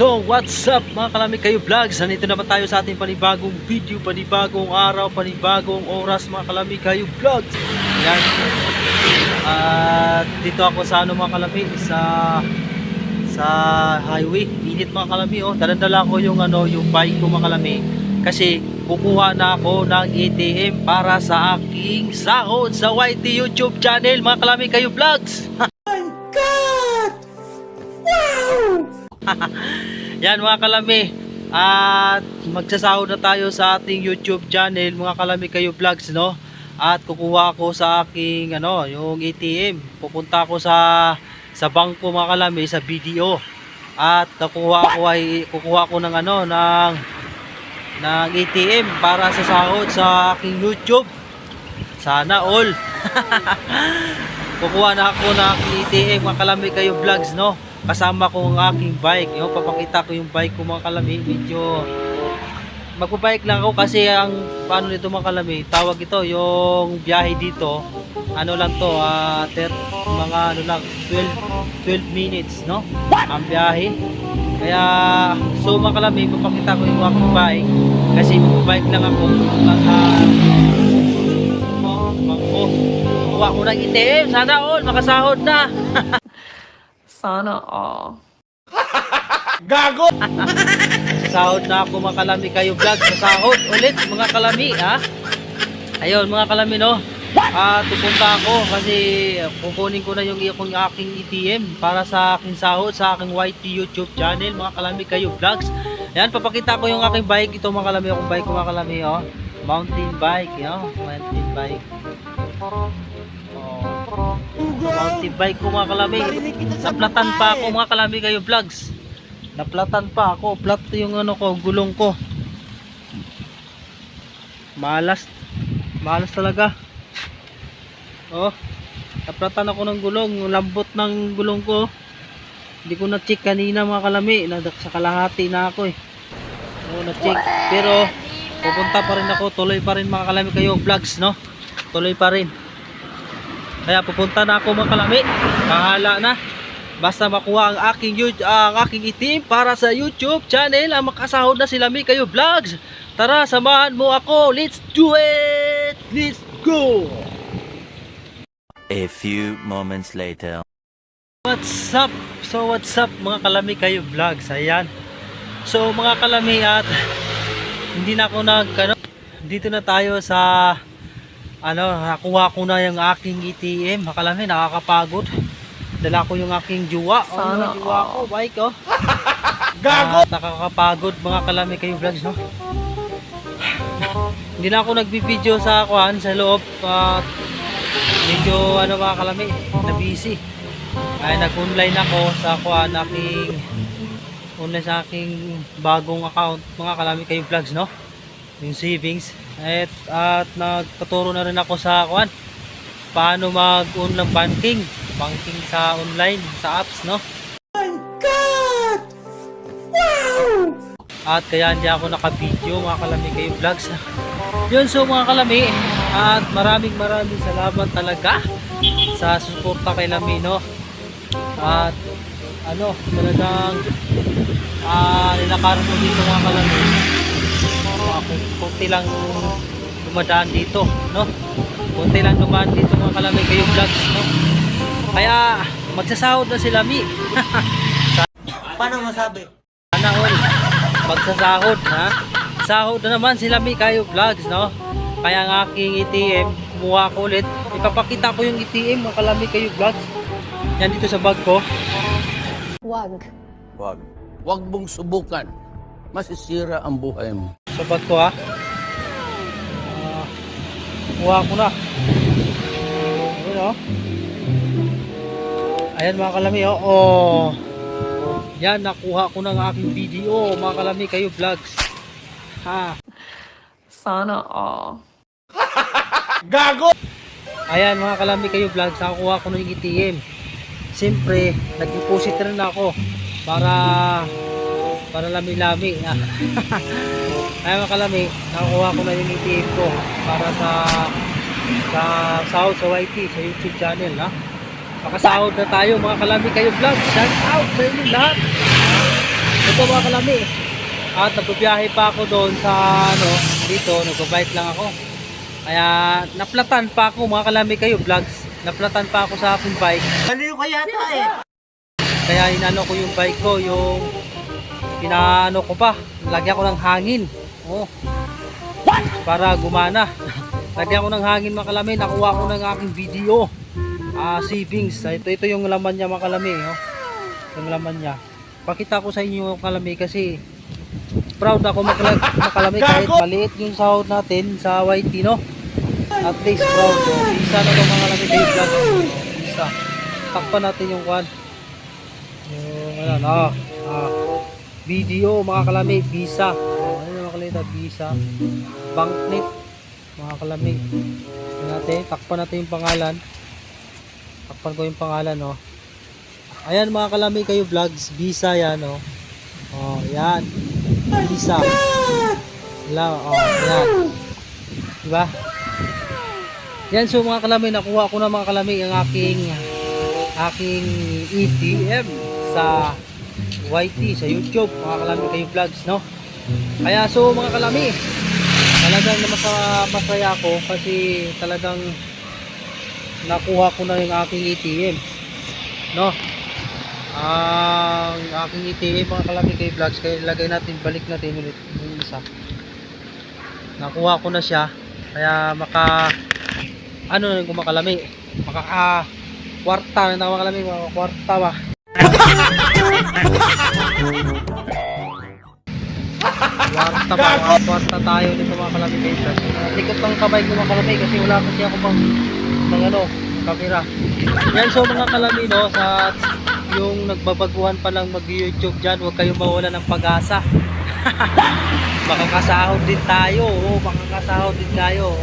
So, what's up mga kalami kayo vlogs? Nandito naman tayo sa ating panibagong video, panibagong araw, panibagong oras mga kalami kayo vlogs. Yan. At dito ako sa ano mga kalami, sa sa highway. Init mga kalami oh. Dalandala ko yung ano, yung bike ko mga kalami. Kasi kukuha na ako ng ATM para sa aking sahod sa YT YouTube channel mga kalami kayo vlogs. Yan mga kalami. At magsasahod na tayo sa ating YouTube channel mga kalami kayo vlogs no. At kukuha ako sa aking ano, yung ATM. Pupunta ako sa sa bangko mga kalami sa BDO. At kukuha ako ay kukuha ako ng ano ng ng ATM para sa sahod sa aking YouTube. Sana all. kukuha na ako ng ATM mga kalami kayo vlogs no kasama ko ang aking bike. Yung papakita ko yung bike ko mga kalami. Medyo magbabike lang ako kasi ang paano nito mga kalami. Tawag ito yung biyahe dito. Ano lang to ah, ter, mga ano lang 12, 12 minutes no? Ang biyahe. Kaya so mga kalami papakita ko yung aking bike. Kasi magbabike lang ako. Sa kuha ko ng itim. Sana all makasahod na Sana all. Sahod na ako mga kalami kayo vlog sa sahod ulit mga kalami ha. Ayun mga kalami no. Ah, pupunta ako kasi kukunin ko na yung yung aking ATM para sa aking sahod sa aking YT YouTube channel mga kalami kayo vlogs. Yan papakita ko yung aking bike ito mga kalami akong bike ko mga kalami oh. Mountain bike, yo. Mountain bike. Oh. Mountain bike ko mga kalami. Naplatan pa ako mga kalami kayo vlogs. Naplatan pa ako. Flat yung ano ko, gulong ko. Malas. Malas talaga. Oh. Naplatan ako ng gulong. Lambot ng gulong ko. Hindi ko na-check kanina mga kalami. Sa kalahati na ako eh. Oo, na-check. Pero pupunta pa rin ako. Tuloy pa rin mga kalami kayo vlogs, no? Tuloy pa rin. Kaya pupunta na ako mga kalami. Bahala na. Basta makuha ang aking YouTube, ang aking itim para sa YouTube channel ang makasahod na sila mi kayo vlogs. Tara, samahan mo ako. Let's do it. Let's go. A few moments later. What's up? So what's up mga kalami kayo vlogs? Ayan. So mga kalami at hindi na ako nag ano, dito na tayo sa ano, nakuha ko na yung aking ATM. Mga kalami, nakakapagod. Dala ko yung aking juwa. Oh, Sana yung juwa ko, bike oh. Gago! nakakapagod mga kalami kayo vlogs, no? hindi na ako nagbibideo sa kuan sa loob at medyo ano mga kalami, na busy ay nag-online ako sa kuan aking online sa aking bagong account mga kalami kayo vlogs no yung savings at, at nagpaturo na rin ako sa kuan paano mag online banking. Banking sa online sa apps no? At kaya hindi ako naka-video mga kalami kayo vlogs. Yun so mga kalami at maraming maraming salamat talaga sa suporta kay Lamino. At ano talagang ah nilakaran mo dito mga kalami mga kun- kunti lang dumadaan dito no kunti lang dumadaan dito mga kalami kayo vlogs no kaya magsasahod na si Lami Paano masabi? sana all magsasahod ha sahod na naman sila mi kayo vlogs no kaya ang aking ATM kumuha ko ulit ipapakita ko yung ATM mga kalami kayo vlogs yan dito sa bag ko Wag. Wag. Wag mong subukan. Masisira ang buhay mo. Sa bag ko ha Ah, kumuha ko na ayun oh ayan mga kalami oh, oh. yan nakuha ko ng aking video mga kalami kayo vlogs ha Sana all. Ayan mga kalami kayo vlogs, nakakuha ko ng ATM. Siyempre, nag-deposit rin ako para para lami-lami. Ayan mga kalami, nakakuha ko na yung ATM ko para sa sa sahod sa YT, sa YouTube channel. Ha? Makasahod na tayo mga kalami kayo vlogs. Shout out sa inyo lahat. Ito mga kalami. At nagbibiyahe pa ako doon sa ano, dito, nagbabike lang ako. Kaya naplatan pa ako mga kalami kayo vlogs. Naplatan pa ako sa aking bike. Baliw ka yata eh. Kaya inano ko yung bike ko, yung pinaano ko pa, lagyan ko ng hangin. Oh. Para gumana. lagyan ko ng hangin mga kalami, nakuha ko ng aking video. Ah, savings. Ito ito yung laman niya mga kalami, oh. Yung laman niya. Pakita ko sa inyo mga kalami kasi proud ako makalag, makalami kahit maliit yung sahod natin sa YT no. At least proud ko. Isa na to mga kalami kayo vlog. oh. Isa. Takpan natin yung kwan. Yung ano, ah, ah, video mga kalami, visa. Oh, ano mga kalami, visa. Banknet mga kalami. Yan natin, takpan natin yung pangalan. Takpan ko yung pangalan, no. Ayan mga kalami kayo vlogs, visa yan, no. Oh, yan. Visa. Wala, oh, yan. Diba? Yan, so mga kalami, nakuha ko na mga kalami ang aking aking ETM sa YT, sa YouTube, mga kalami kayo vlogs, no? Kaya so mga kalami, talagang masaya ako kasi talagang nakuha ko na yung aking ATM no? Ang aking ATM mga kalaki kay vlogs kaya ilagay natin balik natin ulit yung isa. Nakuha ko na siya kaya maka ano na kung makalami maka ah, kwarta na makalami mga kwarta ba kwarta ba? Kwarta tayo nito mga vlogs likot ng kamay ko mga kalami kasi wala kasi ako pang pang ano camera. Yan so mga kalami no sa yung nagbabaguhan pa lang mag youtube dyan huwag kayong mawala ng pag-asa. Makakasahod din tayo oh, makakasahod din tayo.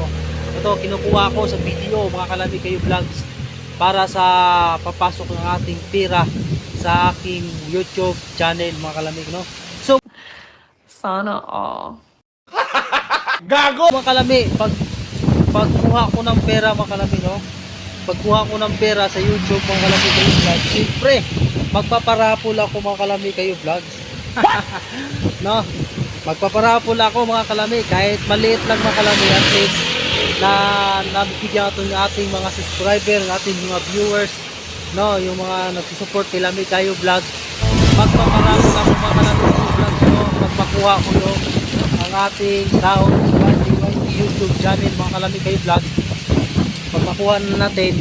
Ito kinukuha ko sa video mga kalami kayo vlogs para sa papasok ng ating pira sa aking youtube channel mga kalami no Sana all. mga kalami pag pagkuha ko ng pera mga kalami no? Pagkuha ko ng pera sa YouTube mga kalami kayo vlogs. Siyempre magpaparapol ako mga kalami kayo vlogs. No? Magpaparapol ako mga kalami kahit maliit lang mga kalami at least na nabibigyan ito ng ating mga subscriber ng ating mga viewers no? Yung mga nagsusupport kay Lami kayo vlogs. Magpaparapol ako mga kalami magpakuha ko yung ang ating sahod sa YouTube channel mga kalami kayo vlogs pag makuha na natin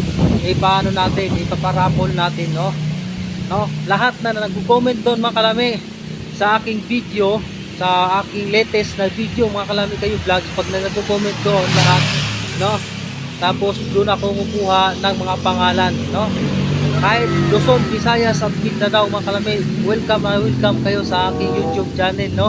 eh paano natin ipaparapol natin no? No? Lahat na nagko-comment doon mga kalami sa aking video sa aking latest na video mga kalami kayo vlogs pag na nagko-comment doon lahat no? Tapos doon ako kukuha ng mga pangalan no kahit Luzon, Visayas at Mindanao mga kalami welcome na welcome kayo sa aking YouTube channel no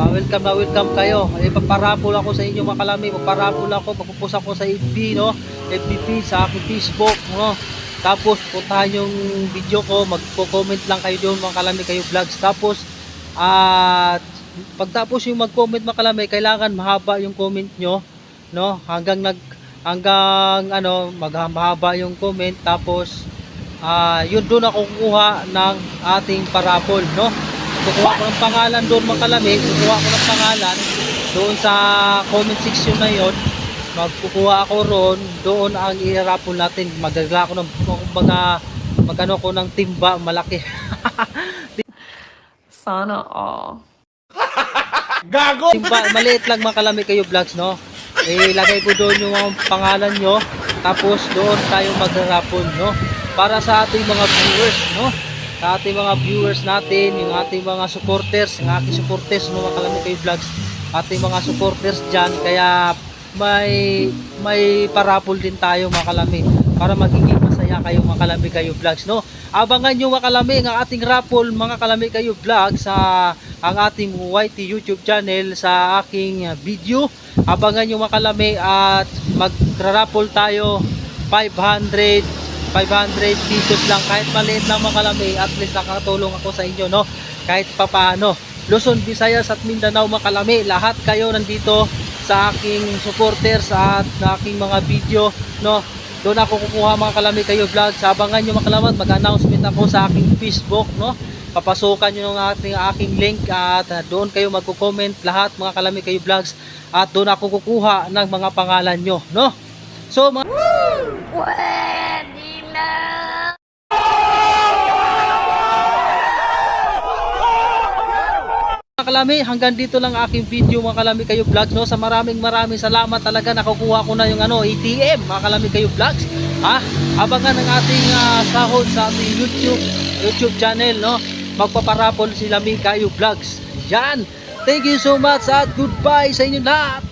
Ah, welcome na welcome kayo. Ipaparapol ako sa inyo mga kalami. Magparapol ako. Magpupus ako sa FB, no? FBP, sa aking Facebook, no? Tapos, puntahan yung video ko. Magpo-comment lang kayo doon mga kalami kayo vlogs. Tapos, at pagtapos yung mag-comment mga kalami, kailangan mahaba yung comment nyo, no? Hanggang nag hanggang ano, maghahaba yung comment tapos ah yun doon ako kukuha ng ating parapol, no? kukuha ko ng pangalan doon mga kalami kukuha ko ng pangalan doon sa comment section na yon magkukuha ako ron doon ang iharapon natin. Magagla ko ng kumbaga magano ko ng timba malaki. Sana all. timba maliit lang mga kalami kayo vlogs no? Ilagay ko doon yung mga pangalan nyo. Tapos doon tayo magharapon no para sa ating mga viewers no? Sa ating mga viewers natin, yung ating mga supporters, yung ating supporters no mga kalami kayo vlogs, ating mga supporters dyan, kaya may may parapol din tayo mga kalami para magiging masaya kayo mga kalami kayo vlogs no? Abangan nyo mga kalami ang ating raffle mga kalami kayo vlogs sa ang ating YT YouTube channel sa aking video. Abangan nyo mga kalami at magra-raffle tayo 500 500 pesos lang. Kahit maliit lang mga kalami at least nakatulong ako sa inyo no? Kahit papaano. Luzon, Visayas at Mindanao mga kalami lahat kayo nandito sa aking supporters at sa aking mga video no? Doon ako kukuha mga kalami kayo vlog. Sabangan nyo mga kalamat mag announcement ako sa aking Facebook no? Papasukan nyo ng ating aking link at ah, doon kayo magko-comment lahat mga kalami kayo vlogs. At doon ako kukuha ng mga pangalan nyo no? So mga kalami hanggang dito lang aking video mga kayo vlogs no? Sa maraming maraming salamat talaga. Nakukuha ko na yung ano ATM mga kayo vlogs ha? Abangan ang ating ah, sahod sa ating YouTube YouTube channel no? Magpaparapol si Lami kayo vlogs. Yan. Thank you so much at goodbye sa inyo lahat